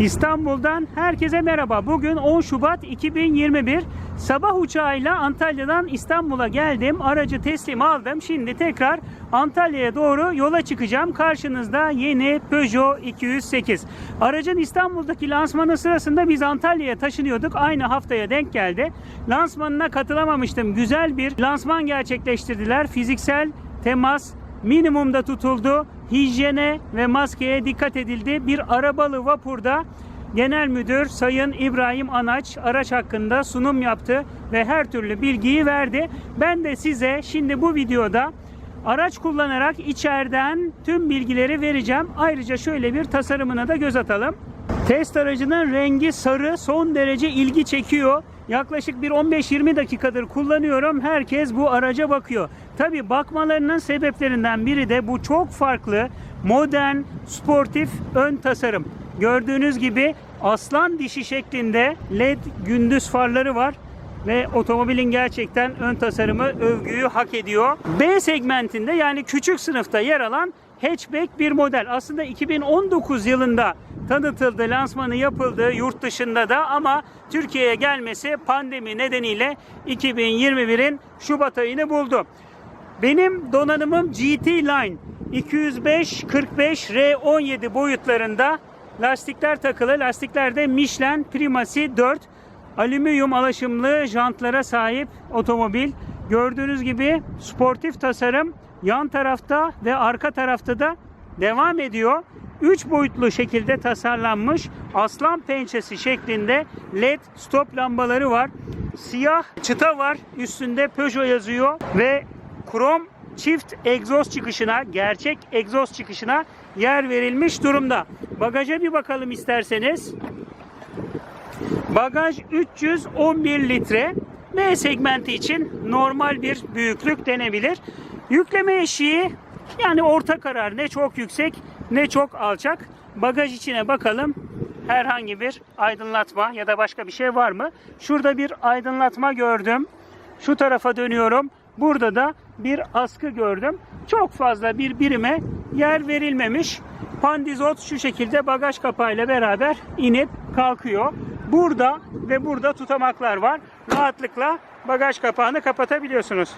İstanbul'dan herkese merhaba. Bugün 10 Şubat 2021. Sabah uçağıyla Antalya'dan İstanbul'a geldim. Aracı teslim aldım. Şimdi tekrar Antalya'ya doğru yola çıkacağım. Karşınızda yeni Peugeot 208. Aracın İstanbul'daki lansmanı sırasında biz Antalya'ya taşınıyorduk. Aynı haftaya denk geldi. Lansmanına katılamamıştım. Güzel bir lansman gerçekleştirdiler. Fiziksel temas minimumda tutuldu. Hijyene ve maskeye dikkat edildi. Bir arabalı vapurda Genel Müdür Sayın İbrahim Anaç araç hakkında sunum yaptı ve her türlü bilgiyi verdi. Ben de size şimdi bu videoda araç kullanarak içeriden tüm bilgileri vereceğim. Ayrıca şöyle bir tasarımına da göz atalım. Test aracının rengi sarı son derece ilgi çekiyor. Yaklaşık bir 15-20 dakikadır kullanıyorum. Herkes bu araca bakıyor. Tabi bakmalarının sebeplerinden biri de bu çok farklı, modern, sportif ön tasarım. Gördüğünüz gibi aslan dişi şeklinde led gündüz farları var ve otomobilin gerçekten ön tasarımı övgüyü hak ediyor. B segmentinde yani küçük sınıfta yer alan hatchback bir model. Aslında 2019 yılında tanıtıldı, lansmanı yapıldı yurt dışında da ama Türkiye'ye gelmesi pandemi nedeniyle 2021'in Şubat ayını buldu. Benim donanımım GT Line 205 45 R17 boyutlarında lastikler takılı. Lastiklerde Michelin Primacy 4 alüminyum alaşımlı jantlara sahip otomobil. Gördüğünüz gibi sportif tasarım yan tarafta ve arka tarafta da devam ediyor. 3 boyutlu şekilde tasarlanmış aslan pençesi şeklinde led stop lambaları var. Siyah çıta var. Üstünde Peugeot yazıyor ve krom çift egzoz çıkışına, gerçek egzoz çıkışına yer verilmiş durumda. Bagaja bir bakalım isterseniz. Bagaj 311 litre. B segmenti için normal bir büyüklük denebilir. Yükleme eşiği yani orta karar ne çok yüksek ne çok alçak. Bagaj içine bakalım. Herhangi bir aydınlatma ya da başka bir şey var mı? Şurada bir aydınlatma gördüm. Şu tarafa dönüyorum. Burada da bir askı gördüm. Çok fazla bir birime yer verilmemiş. Pandizot şu şekilde bagaj kapağıyla beraber inip kalkıyor. Burada ve burada tutamaklar var. Rahatlıkla bagaj kapağını kapatabiliyorsunuz.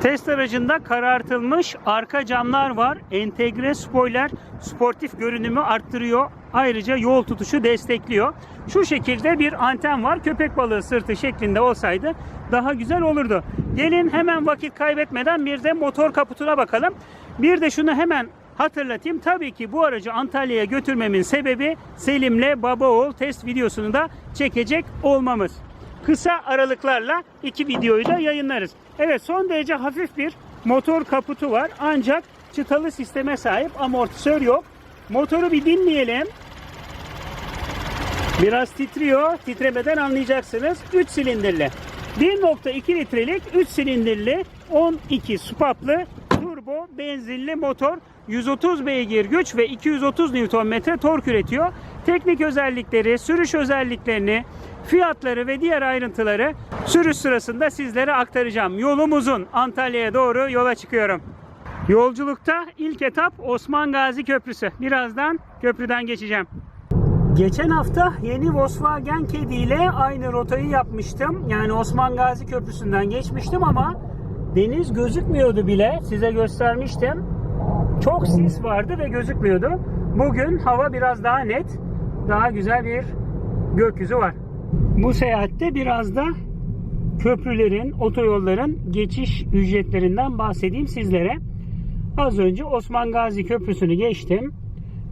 Test aracında karartılmış arka camlar var. Entegre spoiler sportif görünümü arttırıyor. Ayrıca yol tutuşu destekliyor. Şu şekilde bir anten var. Köpek balığı sırtı şeklinde olsaydı daha güzel olurdu. Gelin hemen vakit kaybetmeden bir de motor kaputuna bakalım. Bir de şunu hemen hatırlatayım. Tabii ki bu aracı Antalya'ya götürmemin sebebi Selim'le baba oğul test videosunu da çekecek olmamız. Kısa aralıklarla iki videoyu da yayınlarız. Evet son derece hafif bir motor kaputu var. Ancak çıtalı sisteme sahip amortisör yok. Motoru bir dinleyelim. Biraz titriyor. Titremeden anlayacaksınız. 3 silindirli. 1.2 litrelik 3 silindirli 12 supaplı turbo benzinli motor 130 beygir güç ve 230 Nm tork üretiyor. Teknik özellikleri, sürüş özelliklerini, fiyatları ve diğer ayrıntıları sürüş sırasında sizlere aktaracağım. Yolum uzun. Antalya'ya doğru yola çıkıyorum. Yolculukta ilk etap Osman Gazi Köprüsü. Birazdan köprüden geçeceğim. Geçen hafta yeni Volkswagen Kedi ile aynı rotayı yapmıştım. Yani Osman Gazi Köprüsü'nden geçmiştim ama deniz gözükmüyordu bile. Size göstermiştim. Çok sis vardı ve gözükmüyordu. Bugün hava biraz daha net. Daha güzel bir gökyüzü var. Bu seyahatte biraz da köprülerin, otoyolların geçiş ücretlerinden bahsedeyim sizlere. Az önce Osman Gazi Köprüsü'nü geçtim.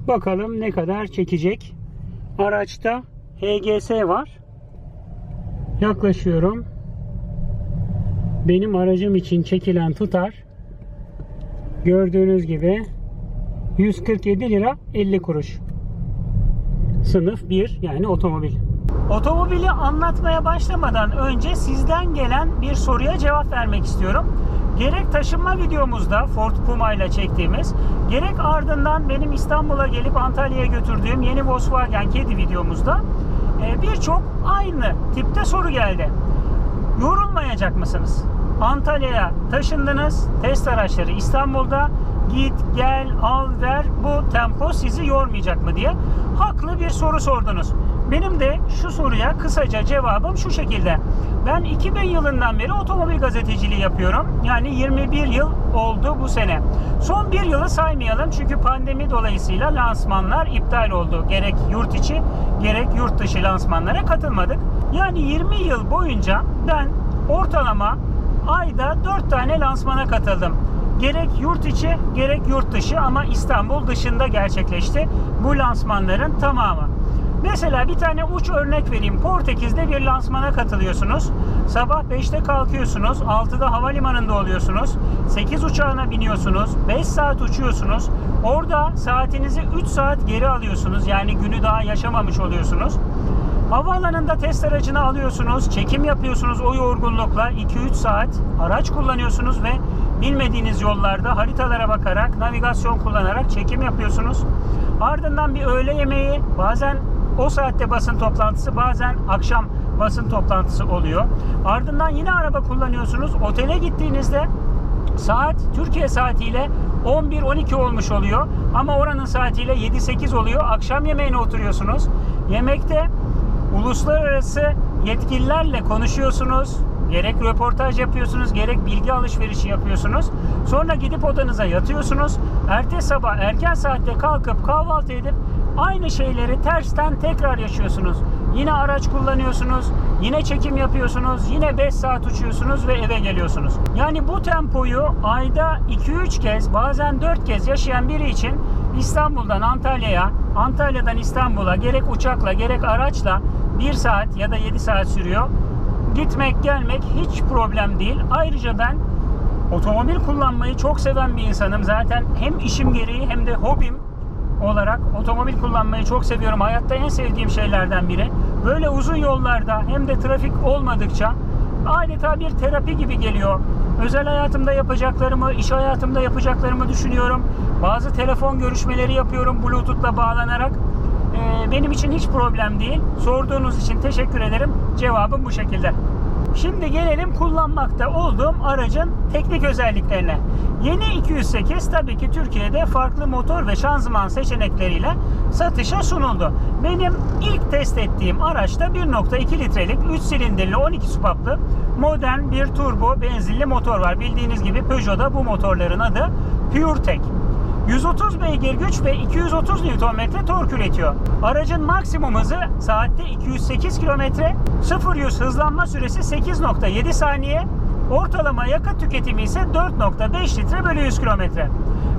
Bakalım ne kadar çekecek. Araçta HGS var. Yaklaşıyorum. Benim aracım için çekilen tutar gördüğünüz gibi 147 lira 50 kuruş. Sınıf 1 yani otomobil. Otomobili anlatmaya başlamadan önce sizden gelen bir soruya cevap vermek istiyorum. Gerek taşınma videomuzda Ford Puma ile çektiğimiz, gerek ardından benim İstanbul'a gelip Antalya'ya götürdüğüm yeni Volkswagen Kedi videomuzda e, birçok aynı tipte soru geldi. Yorulmayacak mısınız? Antalya'ya taşındınız, test araçları İstanbul'da git gel al ver bu tempo sizi yormayacak mı diye haklı bir soru sordunuz. Benim de şu soruya kısaca cevabım şu şekilde. Ben 2000 yılından beri otomobil gazeteciliği yapıyorum. Yani 21 yıl oldu bu sene. Son bir yılı saymayalım çünkü pandemi dolayısıyla lansmanlar iptal oldu. Gerek yurt içi gerek yurt dışı lansmanlara katılmadık. Yani 20 yıl boyunca ben ortalama ayda 4 tane lansmana katıldım. Gerek yurt içi gerek yurt dışı ama İstanbul dışında gerçekleşti bu lansmanların tamamı. Mesela bir tane uç örnek vereyim. Portekiz'de bir lansmana katılıyorsunuz. Sabah 5'te kalkıyorsunuz. 6'da havalimanında oluyorsunuz. 8 uçağına biniyorsunuz. 5 saat uçuyorsunuz. Orada saatinizi 3 saat geri alıyorsunuz. Yani günü daha yaşamamış oluyorsunuz. Havaalanında test aracını alıyorsunuz. Çekim yapıyorsunuz o yorgunlukla. 2-3 saat araç kullanıyorsunuz ve bilmediğiniz yollarda haritalara bakarak, navigasyon kullanarak çekim yapıyorsunuz. Ardından bir öğle yemeği, bazen o saatte basın toplantısı, bazen akşam basın toplantısı oluyor. Ardından yine araba kullanıyorsunuz. Otele gittiğinizde saat Türkiye saatiyle 11-12 olmuş oluyor. Ama oranın saatiyle 7-8 oluyor. Akşam yemeğine oturuyorsunuz. Yemekte uluslararası yetkililerle konuşuyorsunuz. Gerek röportaj yapıyorsunuz, gerek bilgi alışverişi yapıyorsunuz. Sonra gidip odanıza yatıyorsunuz. Ertesi sabah erken saatte kalkıp kahvaltı edip aynı şeyleri tersten tekrar yaşıyorsunuz. Yine araç kullanıyorsunuz, yine çekim yapıyorsunuz, yine 5 saat uçuyorsunuz ve eve geliyorsunuz. Yani bu tempoyu ayda 2-3 kez, bazen 4 kez yaşayan biri için İstanbul'dan Antalya'ya, Antalya'dan İstanbul'a gerek uçakla gerek araçla 1 saat ya da 7 saat sürüyor. Gitmek gelmek hiç problem değil. Ayrıca ben otomobil kullanmayı çok seven bir insanım. Zaten hem işim gereği hem de hobim olarak otomobil kullanmayı çok seviyorum. Hayatta en sevdiğim şeylerden biri. Böyle uzun yollarda hem de trafik olmadıkça adeta bir terapi gibi geliyor. Özel hayatımda yapacaklarımı, iş hayatımda yapacaklarımı düşünüyorum. Bazı telefon görüşmeleri yapıyorum Bluetooth'la bağlanarak. Ee, benim için hiç problem değil. Sorduğunuz için teşekkür ederim. Cevabım bu şekilde. Şimdi gelelim kullanmakta olduğum aracın teknik özelliklerine. Yeni 208 tabii ki Türkiye'de farklı motor ve şanzıman seçenekleriyle satışa sunuldu. Benim ilk test ettiğim araçta 1.2 litrelik 3 silindirli 12 supaplı modern bir turbo benzinli motor var. Bildiğiniz gibi Peugeot'da bu motorların adı PureTech. 130 beygir güç ve 230 Nm tork üretiyor. Aracın maksimum hızı saatte 208 km, 0-100 hızlanma süresi 8.7 saniye, ortalama yakıt tüketimi ise 4.5 litre bölü 100 km.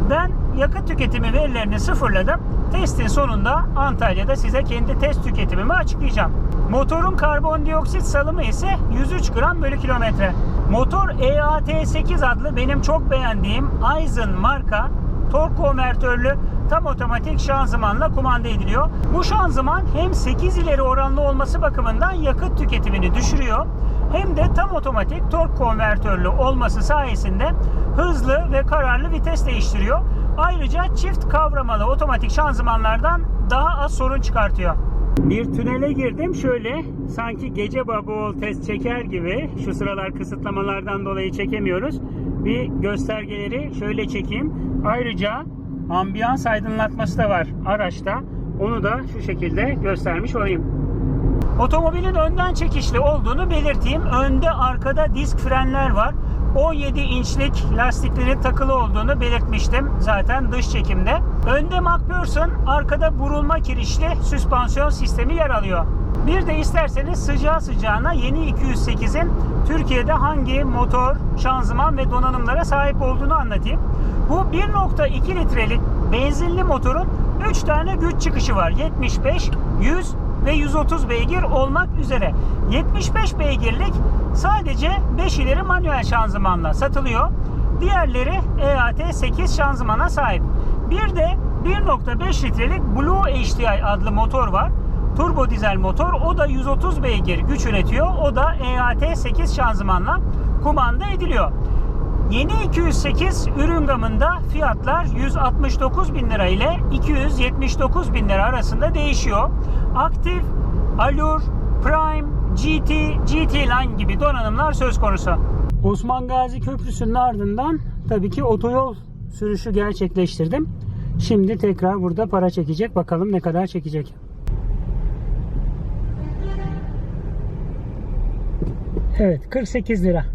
Ben yakıt tüketimi verilerini sıfırladım. Testin sonunda Antalya'da size kendi test tüketimimi açıklayacağım. Motorun karbondioksit salımı ise 103 gram bölü kilometre. Motor EAT8 adlı benim çok beğendiğim Aizen marka tork konvertörlü tam otomatik şanzımanla kumanda ediliyor. Bu şanzıman hem 8 ileri oranlı olması bakımından yakıt tüketimini düşürüyor hem de tam otomatik tork konvertörlü olması sayesinde hızlı ve kararlı vites değiştiriyor. Ayrıca çift kavramalı otomatik şanzımanlardan daha az sorun çıkartıyor. Bir tünele girdim şöyle sanki gece baba test çeker gibi şu sıralar kısıtlamalardan dolayı çekemiyoruz. Bir göstergeleri şöyle çekeyim. Ayrıca ambiyans aydınlatması da var araçta. Onu da şu şekilde göstermiş olayım. Otomobilin önden çekişli olduğunu belirteyim. Önde arkada disk frenler var. 17 inçlik lastiklerin takılı olduğunu belirtmiştim zaten dış çekimde. Önde MacPherson, arkada burulma kirişli süspansiyon sistemi yer alıyor. Bir de isterseniz sıcağı sıcağına yeni 208'in Türkiye'de hangi motor, şanzıman ve donanımlara sahip olduğunu anlatayım. Bu 1.2 litrelik benzinli motorun 3 tane güç çıkışı var. 75, 100 ve 130 beygir olmak üzere. 75 beygirlik sadece 5 ileri manuel şanzımanla satılıyor. Diğerleri EAT 8 şanzımana sahip. Bir de 1.5 litrelik Blue HDI adlı motor var. Turbo dizel motor. O da 130 beygir güç üretiyor. O da EAT 8 şanzımanla kumanda ediliyor. Yeni 208 ürün gamında fiyatlar 169 bin lira ile 279 bin lira arasında değişiyor. Aktif, Allure, Prime, GT, GT Line gibi donanımlar söz konusu. Osman Gazi Köprüsü'nün ardından tabii ki otoyol sürüşü gerçekleştirdim. Şimdi tekrar burada para çekecek. Bakalım ne kadar çekecek. Evet 48 lira.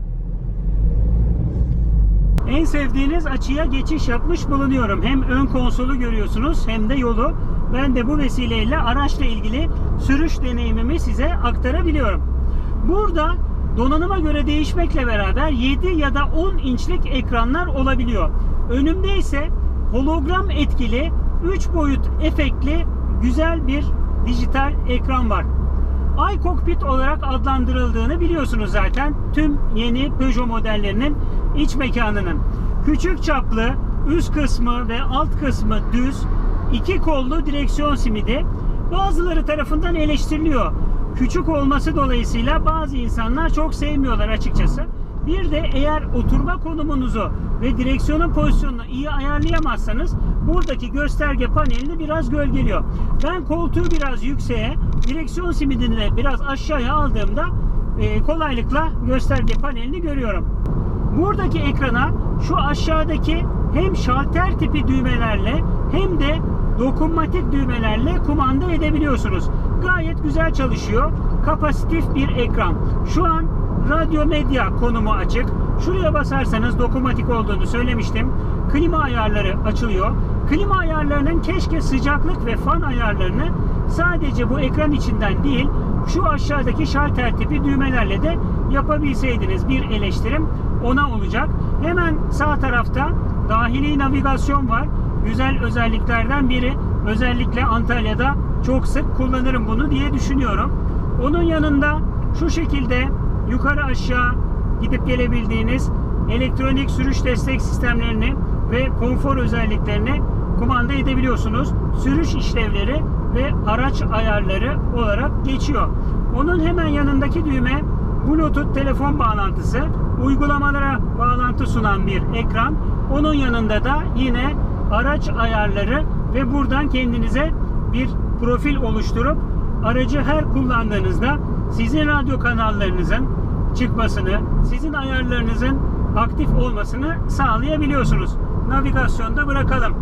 En sevdiğiniz açıya geçiş yapmış bulunuyorum. Hem ön konsolu görüyorsunuz hem de yolu. Ben de bu vesileyle araçla ilgili sürüş deneyimimi size aktarabiliyorum. Burada donanıma göre değişmekle beraber 7 ya da 10 inçlik ekranlar olabiliyor. Önümde ise hologram etkili 3 boyut efektli güzel bir dijital ekran var iCockpit olarak adlandırıldığını biliyorsunuz zaten. Tüm yeni Peugeot modellerinin iç mekanının. Küçük çaplı, üst kısmı ve alt kısmı düz, iki kollu direksiyon simidi. Bazıları tarafından eleştiriliyor. Küçük olması dolayısıyla bazı insanlar çok sevmiyorlar açıkçası. Bir de eğer oturma konumunuzu ve direksiyonun pozisyonunu iyi ayarlayamazsanız buradaki gösterge panelini biraz gölgeliyor. Ben koltuğu biraz yükseğe, direksiyon simidini de biraz aşağıya aldığımda e, kolaylıkla gösterge panelini görüyorum. Buradaki ekrana şu aşağıdaki hem şalter tipi düğmelerle hem de dokunmatik düğmelerle kumanda edebiliyorsunuz. Gayet güzel çalışıyor. Kapasitif bir ekran. Şu an radyo medya konumu açık. Şuraya basarsanız dokunmatik olduğunu söylemiştim. Klima ayarları açılıyor. Klima ayarlarının keşke sıcaklık ve fan ayarlarını sadece bu ekran içinden değil şu aşağıdaki şalter tipi düğmelerle de yapabilseydiniz bir eleştirim ona olacak. Hemen sağ tarafta dahili navigasyon var. Güzel özelliklerden biri. Özellikle Antalya'da çok sık kullanırım bunu diye düşünüyorum. Onun yanında şu şekilde yukarı aşağı gidip gelebildiğiniz elektronik sürüş destek sistemlerini ve konfor özelliklerini kumanda edebiliyorsunuz. Sürüş işlevleri ve araç ayarları olarak geçiyor. Onun hemen yanındaki düğme Bluetooth telefon bağlantısı, uygulamalara bağlantı sunan bir ekran. Onun yanında da yine araç ayarları ve buradan kendinize bir profil oluşturup aracı her kullandığınızda sizin radyo kanallarınızın çıkmasını, sizin ayarlarınızın aktif olmasını sağlayabiliyorsunuz. Navigasyonda bırakalım.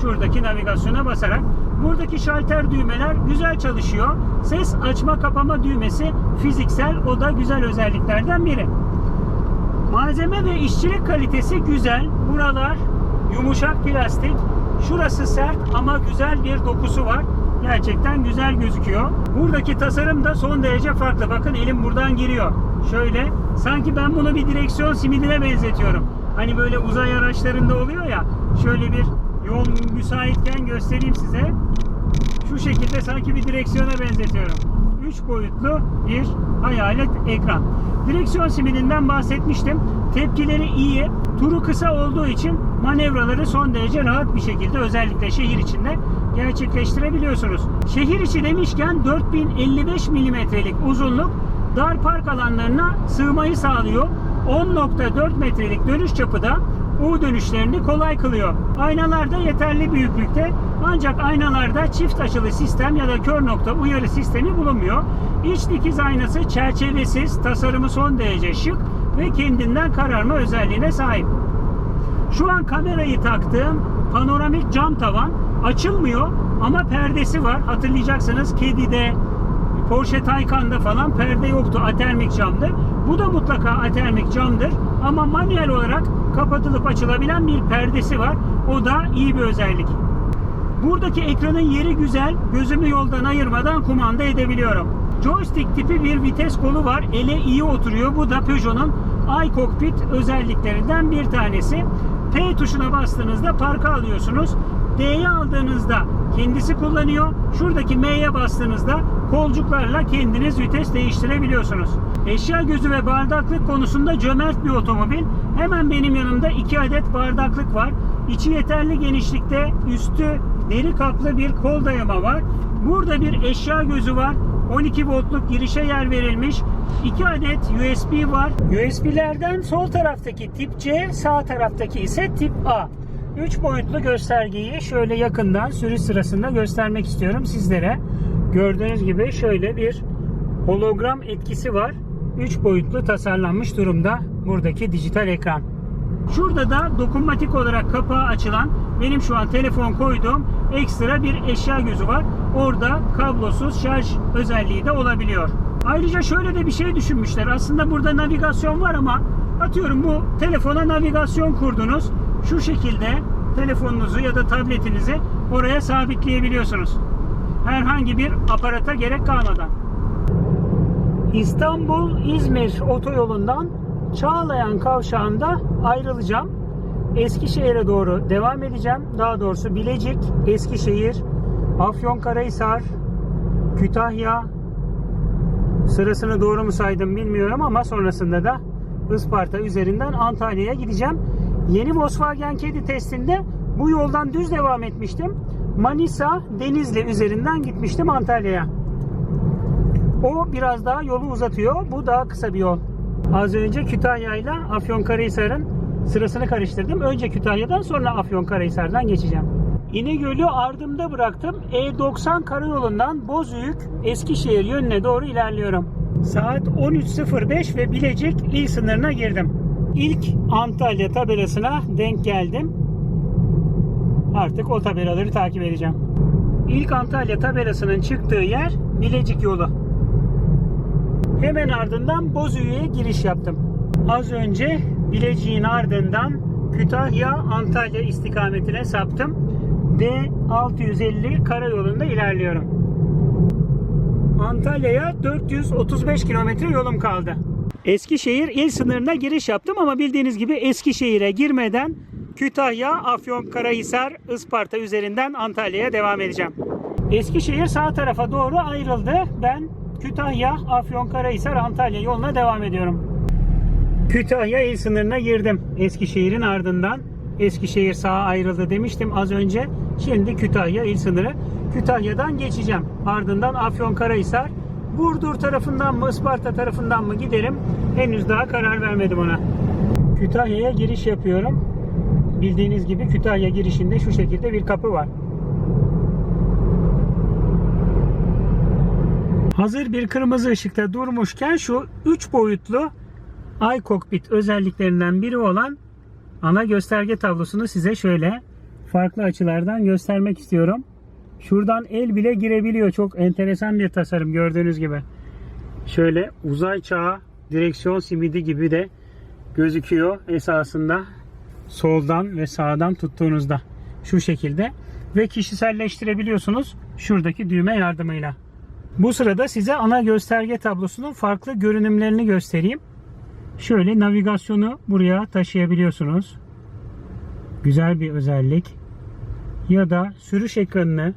Şuradaki navigasyona basarak. Buradaki şalter düğmeler güzel çalışıyor. Ses açma kapama düğmesi fiziksel. O da güzel özelliklerden biri. Malzeme ve işçilik kalitesi güzel. Buralar yumuşak plastik. Şurası sert ama güzel bir dokusu var. Gerçekten güzel gözüküyor. Buradaki tasarım da son derece farklı. Bakın elim buradan giriyor. Şöyle sanki ben bunu bir direksiyon simidine benzetiyorum. Hani böyle uzay araçlarında oluyor ya. Şöyle bir yol müsaitken göstereyim size. Şu şekilde sanki bir direksiyona benzetiyorum. 3 boyutlu bir hayalet ekran. Direksiyon simidinden bahsetmiştim. Tepkileri iyi. Turu kısa olduğu için manevraları son derece rahat bir şekilde özellikle şehir içinde gerçekleştirebiliyorsunuz. Şehir içi demişken 4055 milimetrelik uzunluk dar park alanlarına sığmayı sağlıyor. 10.4 metrelik dönüş çapı da U dönüşlerini kolay kılıyor. Aynalar da yeterli büyüklükte ancak aynalarda çift açılı sistem ya da kör nokta uyarı sistemi bulunmuyor. İç dikiz aynası çerçevesiz, tasarımı son derece şık ve kendinden kararma özelliğine sahip. Şu an kamerayı taktığım panoramik cam tavan açılmıyor ama perdesi var. Hatırlayacaksınız kedide, Porsche Taycan'da falan perde yoktu. Atermik camdı. Bu da mutlaka atermik camdır. Ama manuel olarak kapatılıp açılabilen bir perdesi var. O da iyi bir özellik. Buradaki ekranın yeri güzel. Gözümü yoldan ayırmadan kumanda edebiliyorum. Joystick tipi bir vites kolu var. Ele iyi oturuyor. Bu da Peugeot'un iCockpit özelliklerinden bir tanesi. P tuşuna bastığınızda parka alıyorsunuz. D'ye aldığınızda kendisi kullanıyor. Şuradaki M'ye bastığınızda kolcuklarla kendiniz vites değiştirebiliyorsunuz. Eşya gözü ve bardaklık konusunda cömert bir otomobil. Hemen benim yanımda iki adet bardaklık var. İçi yeterli genişlikte, üstü deri kaplı bir kol dayama var. Burada bir eşya gözü var. 12 voltluk girişe yer verilmiş. 2 adet USB var. USB'lerden sol taraftaki tip C, sağ taraftaki ise tip A. 3 boyutlu göstergeyi şöyle yakından sürüş sırasında göstermek istiyorum sizlere. Gördüğünüz gibi şöyle bir hologram etkisi var. 3 boyutlu tasarlanmış durumda buradaki dijital ekran. Şurada da dokunmatik olarak kapağı açılan benim şu an telefon koyduğum ekstra bir eşya gözü var. Orada kablosuz şarj özelliği de olabiliyor. Ayrıca şöyle de bir şey düşünmüşler. Aslında burada navigasyon var ama atıyorum bu telefona navigasyon kurdunuz. Şu şekilde telefonunuzu ya da tabletinizi oraya sabitleyebiliyorsunuz. Herhangi bir aparata gerek kalmadan. İstanbul-İzmir otoyolundan Çağlayan kavşağında ayrılacağım. Eskişehir'e doğru devam edeceğim. Daha doğrusu Bilecik, Eskişehir, Afyonkarahisar, Kütahya sırasını doğru mu saydım bilmiyorum ama sonrasında da Isparta üzerinden Antalya'ya gideceğim. Yeni Volkswagen Kedi testinde bu yoldan düz devam etmiştim. Manisa, Denizli üzerinden gitmiştim Antalya'ya. O biraz daha yolu uzatıyor. Bu daha kısa bir yol. Az önce Kütahya ile Afyonkarahisar'ın sırasını karıştırdım. Önce Kütahya'dan sonra Afyonkarahisar'dan geçeceğim. İnegöl'ü ardımda bıraktım. E90 karayolundan Bozüyük, Eskişehir yönüne doğru ilerliyorum. Saat 13.05 ve Bilecik il sınırına girdim. İlk Antalya tabelasına denk geldim. Artık o tabelaları takip edeceğim. İlk Antalya tabelasının çıktığı yer Bilecik yolu. Hemen ardından Bozüyük'e giriş yaptım. Az önce Bilecik'in ardından Kütahya Antalya istikametine saptım. D650 karayolunda ilerliyorum. Antalya'ya 435 kilometre yolum kaldı. Eskişehir il sınırına giriş yaptım ama bildiğiniz gibi Eskişehir'e girmeden Kütahya, Afyonkarahisar, Isparta üzerinden Antalya'ya devam edeceğim. Eskişehir sağ tarafa doğru ayrıldı. Ben Kütahya, Afyonkarahisar, Antalya yoluna devam ediyorum. Kütahya il sınırına girdim. Eskişehir'in ardından. Eskişehir sağa ayrıldı demiştim az önce. Şimdi Kütahya il sınırı. Kütahya'dan geçeceğim. Ardından Afyonkarahisar. Burdur tarafından mı Isparta tarafından mı giderim? Henüz daha karar vermedim ona. Kütahya'ya giriş yapıyorum. Bildiğiniz gibi Kütahya girişinde şu şekilde bir kapı var. Hazır bir kırmızı ışıkta durmuşken şu 3 boyutlu iCockpit özelliklerinden biri olan ana gösterge tablosunu size şöyle farklı açılardan göstermek istiyorum. Şuradan el bile girebiliyor. Çok enteresan bir tasarım gördüğünüz gibi. Şöyle uzay çağı direksiyon simidi gibi de gözüküyor esasında soldan ve sağdan tuttuğunuzda şu şekilde ve kişiselleştirebiliyorsunuz şuradaki düğme yardımıyla. Bu sırada size ana gösterge tablosunun farklı görünümlerini göstereyim. Şöyle navigasyonu buraya taşıyabiliyorsunuz. Güzel bir özellik. Ya da sürüş ekranını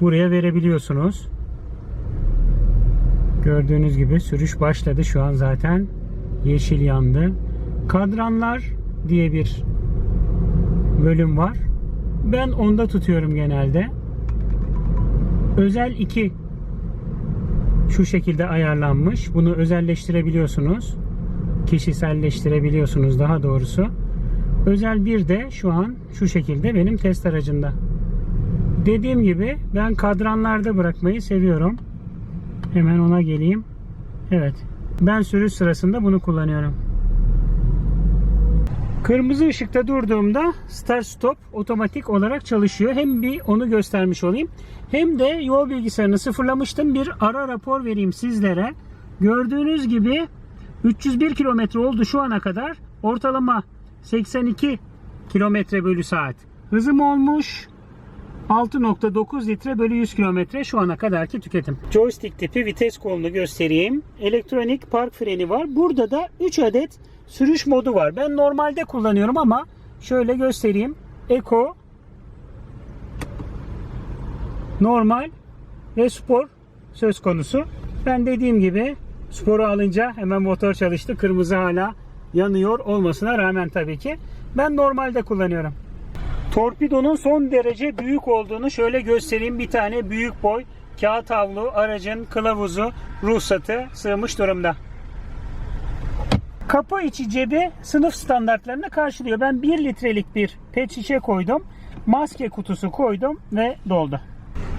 buraya verebiliyorsunuz. Gördüğünüz gibi sürüş başladı şu an zaten. Yeşil yandı. Kadranlar diye bir bölüm var. Ben onda tutuyorum genelde. Özel 2 şu şekilde ayarlanmış. Bunu özelleştirebiliyorsunuz. Kişiselleştirebiliyorsunuz daha doğrusu. Özel bir de şu an şu şekilde benim test aracımda. Dediğim gibi ben kadranlarda bırakmayı seviyorum. Hemen ona geleyim. Evet. Ben sürüş sırasında bunu kullanıyorum. Kırmızı ışıkta durduğumda start stop otomatik olarak çalışıyor. Hem bir onu göstermiş olayım. Hem de yol bilgisayarını sıfırlamıştım. Bir ara rapor vereyim sizlere. Gördüğünüz gibi 301 kilometre oldu şu ana kadar. Ortalama 82 kilometre bölü saat. Hızım olmuş 6.9 litre bölü 100 kilometre şu ana kadarki tüketim. Joystick tipi vites kolunu göstereyim. Elektronik park freni var. Burada da 3 adet sürüş modu var. Ben normalde kullanıyorum ama şöyle göstereyim. Eco, normal ve spor söz konusu. Ben dediğim gibi sporu alınca hemen motor çalıştı. Kırmızı hala yanıyor olmasına rağmen tabii ki. Ben normalde kullanıyorum. Torpidonun son derece büyük olduğunu şöyle göstereyim. Bir tane büyük boy kağıt havlu aracın kılavuzu ruhsatı sığmış durumda. Kapı içi cebi sınıf standartlarını karşılıyor. Ben 1 litrelik bir pet şişe koydum. Maske kutusu koydum ve doldu.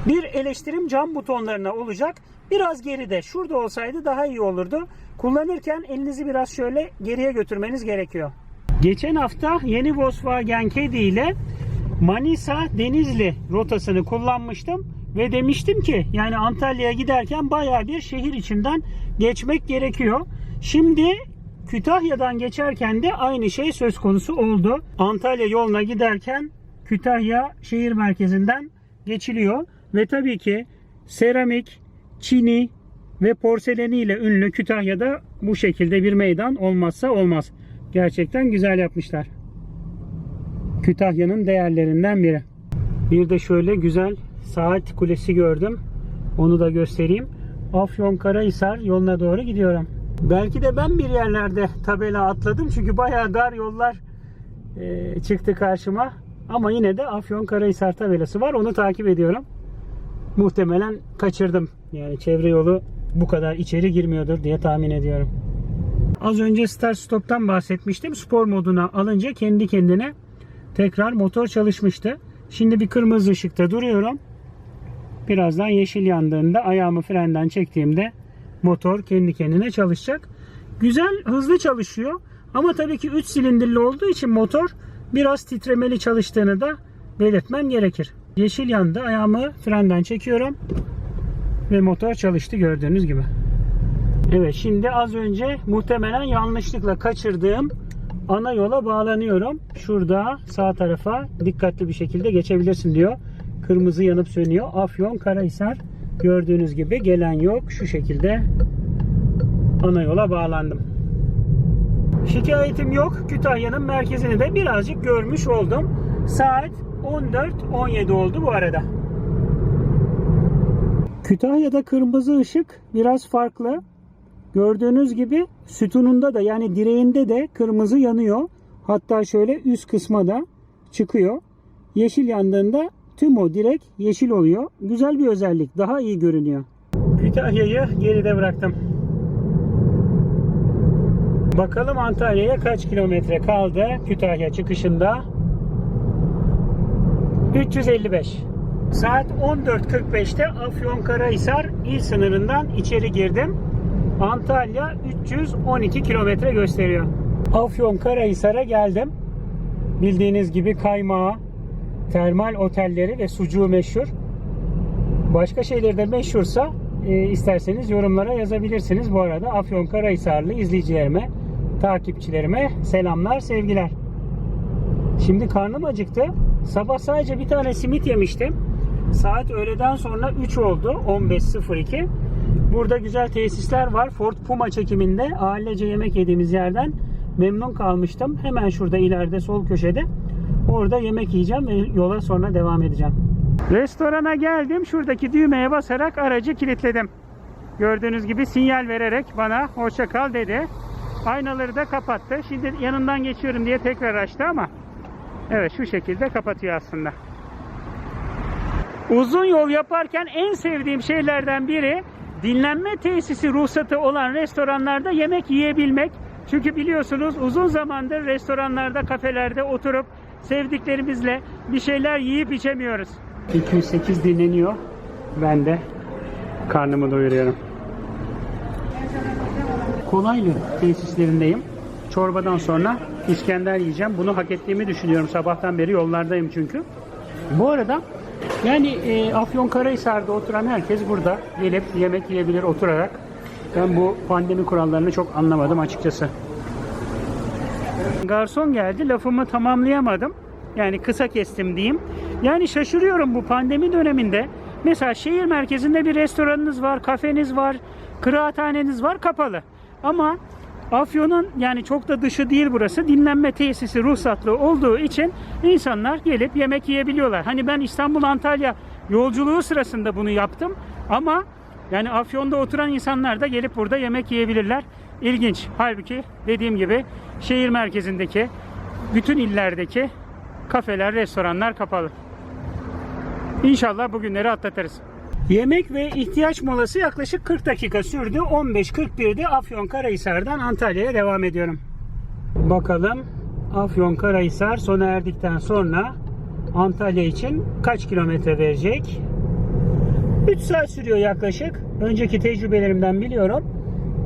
Bir eleştirim cam butonlarına olacak. Biraz geride. Şurada olsaydı daha iyi olurdu. Kullanırken elinizi biraz şöyle geriye götürmeniz gerekiyor. Geçen hafta yeni Volkswagen Kedi ile Manisa Denizli rotasını kullanmıştım ve demiştim ki yani Antalya'ya giderken baya bir şehir içinden geçmek gerekiyor. Şimdi Kütahya'dan geçerken de aynı şey söz konusu oldu. Antalya yoluna giderken Kütahya şehir merkezinden geçiliyor ve tabii ki seramik, çini ve porseleniyle ünlü Kütahya'da bu şekilde bir meydan olmazsa olmaz. Gerçekten güzel yapmışlar. Kütahya'nın değerlerinden biri. Bir de şöyle güzel saat kulesi gördüm. Onu da göstereyim. Afyonkarahisar yoluna doğru gidiyorum. Belki de ben bir yerlerde tabela atladım çünkü bayağı dar yollar e, çıktı karşıma. Ama yine de Afyonkarahisar tabelası var. Onu takip ediyorum. Muhtemelen kaçırdım. Yani çevre yolu bu kadar içeri girmiyordur diye tahmin ediyorum. Az önce start stop'tan bahsetmiştim. Spor moduna alınca kendi kendine tekrar motor çalışmıştı. Şimdi bir kırmızı ışıkta duruyorum. Birazdan yeşil yandığında ayağımı frenden çektiğimde motor kendi kendine çalışacak. Güzel, hızlı çalışıyor. Ama tabii ki 3 silindirli olduğu için motor biraz titremeli çalıştığını da belirtmem gerekir. Yeşil yandı. Ayağımı frenden çekiyorum. Ve motor çalıştı gördüğünüz gibi. Evet şimdi az önce muhtemelen yanlışlıkla kaçırdığım ana yola bağlanıyorum. Şurada sağ tarafa dikkatli bir şekilde geçebilirsin diyor. Kırmızı yanıp sönüyor. Afyon Karahisar gördüğünüz gibi gelen yok. Şu şekilde ana yola bağlandım. Şikayetim yok. Kütahya'nın merkezini de birazcık görmüş oldum. Saat 14.17 oldu bu arada. Kütahya'da kırmızı ışık biraz farklı. Gördüğünüz gibi sütununda da yani direğinde de kırmızı yanıyor. Hatta şöyle üst kısma da çıkıyor. Yeşil yandığında tüm o direk yeşil oluyor. Güzel bir özellik. Daha iyi görünüyor. Kütahya'yı geride bıraktım. Bakalım Antalya'ya kaç kilometre kaldı Kütahya çıkışında? 355. Saat 14.45'te Afyonkarahisar il sınırından içeri girdim. Antalya 312 kilometre gösteriyor. Afyonkarahisar'a geldim. Bildiğiniz gibi kaymağı, termal otelleri ve sucuğu meşhur. Başka şeyleri de meşhursa e, isterseniz yorumlara yazabilirsiniz. Bu arada Afyonkarahisarlı izleyicilerime, takipçilerime selamlar, sevgiler. Şimdi karnım acıktı. Sabah sadece bir tane simit yemiştim. Saat öğleden sonra 3 oldu. 15.02. Burada güzel tesisler var. Ford Puma çekiminde ailece yemek yediğimiz yerden memnun kalmıştım. Hemen şurada ileride sol köşede. Orada yemek yiyeceğim ve yola sonra devam edeceğim. Restorana geldim. Şuradaki düğmeye basarak aracı kilitledim. Gördüğünüz gibi sinyal vererek bana hoşça kal dedi. Aynaları da kapattı. Şimdi yanından geçiyorum diye tekrar açtı ama evet şu şekilde kapatıyor aslında. Uzun yol yaparken en sevdiğim şeylerden biri dinlenme tesisi ruhsatı olan restoranlarda yemek yiyebilmek. Çünkü biliyorsunuz uzun zamandır restoranlarda, kafelerde oturup sevdiklerimizle bir şeyler yiyip içemiyoruz. 208 dinleniyor. Ben de karnımı doyuruyorum. Kolaylı tesislerindeyim. Çorbadan sonra İskender yiyeceğim. Bunu hak ettiğimi düşünüyorum. Sabahtan beri yollardayım çünkü. Bu arada yani e, Afyonkarahisar'da oturan herkes burada gelip yemek yiyebilir oturarak. Ben bu pandemi kurallarını çok anlamadım açıkçası. Garson geldi lafımı tamamlayamadım. Yani kısa kestim diyeyim. Yani şaşırıyorum bu pandemi döneminde. Mesela şehir merkezinde bir restoranınız var, kafeniz var, kıraathaneniz var kapalı. Ama Afyon'un yani çok da dışı değil burası. Dinlenme tesisi ruhsatlı olduğu için insanlar gelip yemek yiyebiliyorlar. Hani ben İstanbul Antalya yolculuğu sırasında bunu yaptım ama yani Afyon'da oturan insanlar da gelip burada yemek yiyebilirler. İlginç. Halbuki dediğim gibi şehir merkezindeki bütün illerdeki kafeler, restoranlar kapalı. İnşallah bugünleri atlatırız. Yemek ve ihtiyaç molası yaklaşık 40 dakika sürdü. 15.41'de Afyonkarahisar'dan Antalya'ya devam ediyorum. Bakalım Afyonkarahisar sona erdikten sonra Antalya için kaç kilometre verecek? 3 saat sürüyor yaklaşık. Önceki tecrübelerimden biliyorum.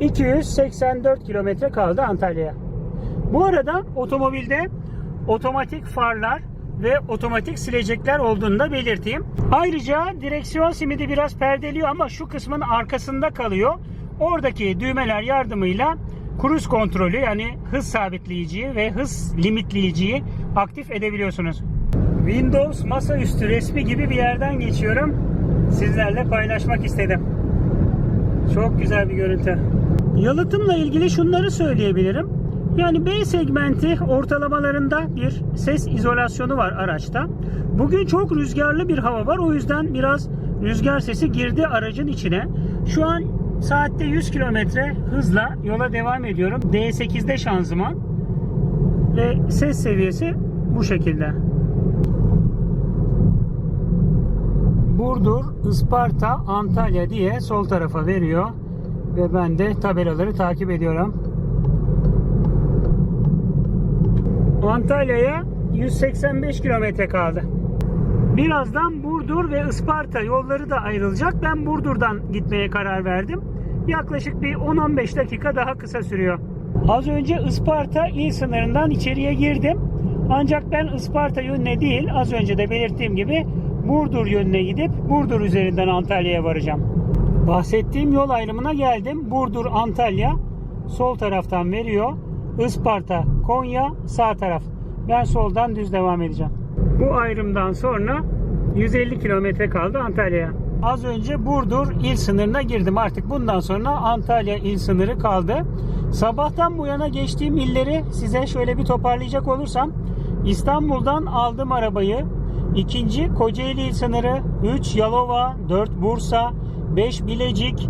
284 kilometre kaldı Antalya'ya. Bu arada otomobilde otomatik farlar ve otomatik silecekler olduğunu da belirteyim. Ayrıca direksiyon simidi biraz perdeliyor ama şu kısmın arkasında kalıyor. Oradaki düğmeler yardımıyla kruz kontrolü yani hız sabitleyiciyi ve hız limitleyiciyi aktif edebiliyorsunuz. Windows masaüstü resmi gibi bir yerden geçiyorum. Sizlerle paylaşmak istedim. Çok güzel bir görüntü. Yalıtımla ilgili şunları söyleyebilirim. Yani B segmenti ortalamalarında bir ses izolasyonu var araçta. Bugün çok rüzgarlı bir hava var. O yüzden biraz rüzgar sesi girdi aracın içine. Şu an saatte 100 kilometre hızla yola devam ediyorum. D8'de şanzıman. Ve ses seviyesi bu şekilde. Burdur, Isparta, Antalya diye sol tarafa veriyor. Ve ben de tabelaları takip ediyorum. Antalya'ya 185 kilometre kaldı. Birazdan Burdur ve Isparta yolları da ayrılacak. Ben Burdur'dan gitmeye karar verdim. Yaklaşık bir 10-15 dakika daha kısa sürüyor. Az önce Isparta il sınırından içeriye girdim. Ancak ben Isparta yönüne değil, az önce de belirttiğim gibi Burdur yönüne gidip Burdur üzerinden Antalya'ya varacağım. Bahsettiğim yol ayrımına geldim. Burdur Antalya sol taraftan veriyor. Isparta Konya sağ taraf. Ben soldan düz devam edeceğim. Bu ayrımdan sonra 150 kilometre kaldı Antalya'ya. Az önce Burdur il sınırına girdim. Artık bundan sonra Antalya il sınırı kaldı. Sabahtan bu yana geçtiğim illeri size şöyle bir toparlayacak olursam İstanbul'dan aldım arabayı. İkinci Kocaeli il sınırı, 3 Yalova, 4 Bursa, 5 Bilecik,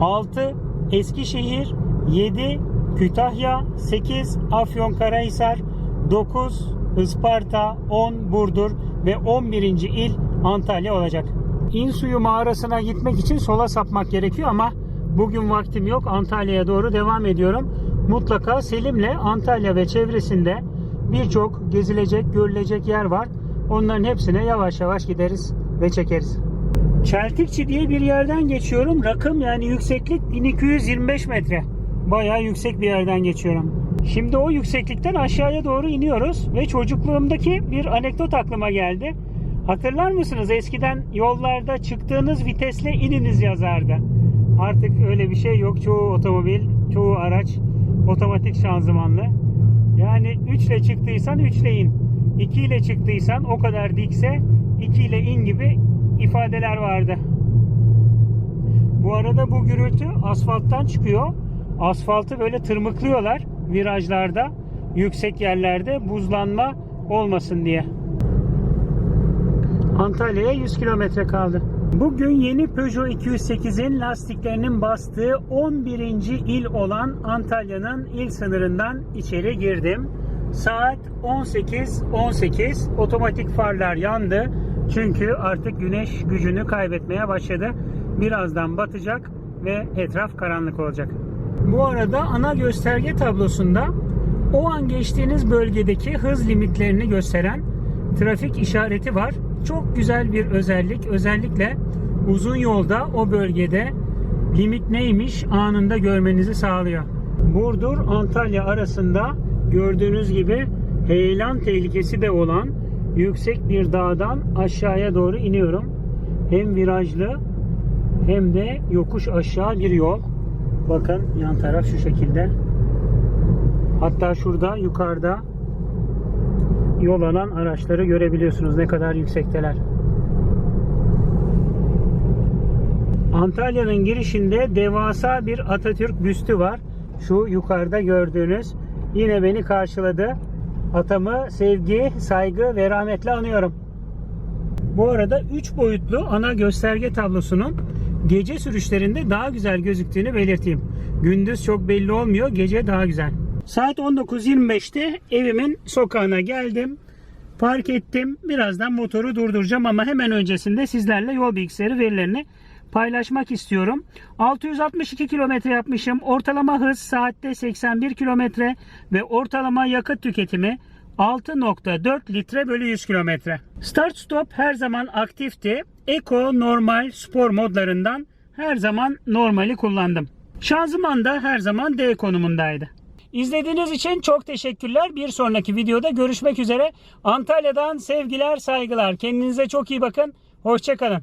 6 Eskişehir, 7 Kütahya, 8 Afyonkarahisar, 9 Isparta, 10 Burdur ve 11. il Antalya olacak. İnsuyu mağarasına gitmek için sola sapmak gerekiyor ama bugün vaktim yok. Antalya'ya doğru devam ediyorum. Mutlaka Selim'le Antalya ve çevresinde birçok gezilecek, görülecek yer var. Onların hepsine yavaş yavaş gideriz ve çekeriz. Çeltikçi diye bir yerden geçiyorum. Rakım yani yükseklik 1225 metre. Bayağı yüksek bir yerden geçiyorum. Şimdi o yükseklikten aşağıya doğru iniyoruz ve çocukluğumdaki bir anekdot aklıma geldi. Hatırlar mısınız eskiden yollarda çıktığınız vitesle ininiz yazardı. Artık öyle bir şey yok. Çoğu otomobil, çoğu araç otomatik şanzımanlı. Yani 3 ile çıktıysan 3 ile in. 2 ile çıktıysan o kadar dikse 2 ile in gibi ifadeler vardı. Bu arada bu gürültü asfalttan çıkıyor. Asfaltı böyle tırmıklıyorlar virajlarda, yüksek yerlerde buzlanma olmasın diye. Antalya'ya 100 kilometre kaldı. Bugün yeni Peugeot 208'in lastiklerinin bastığı 11. il olan Antalya'nın il sınırından içeri girdim. Saat 18.18 otomatik farlar yandı. Çünkü artık güneş gücünü kaybetmeye başladı. Birazdan batacak ve etraf karanlık olacak. Bu arada ana gösterge tablosunda o an geçtiğiniz bölgedeki hız limitlerini gösteren trafik işareti var. Çok güzel bir özellik. Özellikle uzun yolda o bölgede limit neymiş anında görmenizi sağlıyor. Burdur Antalya arasında gördüğünüz gibi heyelan tehlikesi de olan yüksek bir dağdan aşağıya doğru iniyorum. Hem virajlı hem de yokuş aşağı bir yol. Bakın yan taraf şu şekilde. Hatta şurada yukarıda yol alan araçları görebiliyorsunuz ne kadar yüksekteler. Antalya'nın girişinde devasa bir Atatürk büstü var. Şu yukarıda gördüğünüz yine beni karşıladı. Atamı sevgi, saygı ve rahmetle anıyorum. Bu arada 3 boyutlu ana gösterge tablosunun gece sürüşlerinde daha güzel gözüktüğünü belirteyim. Gündüz çok belli olmuyor, gece daha güzel. Saat 19.25'te evimin sokağına geldim. Park ettim. Birazdan motoru durduracağım ama hemen öncesinde sizlerle yol bilgisayarı verilerini paylaşmak istiyorum. 662 kilometre yapmışım. Ortalama hız saatte 81 kilometre ve ortalama yakıt tüketimi 6.4 litre bölü 100 kilometre. Start stop her zaman aktifti. Eco, normal, spor modlarından her zaman normali kullandım. Şanzıman da her zaman D konumundaydı. İzlediğiniz için çok teşekkürler. Bir sonraki videoda görüşmek üzere. Antalya'dan sevgiler, saygılar. Kendinize çok iyi bakın. Hoşçakalın.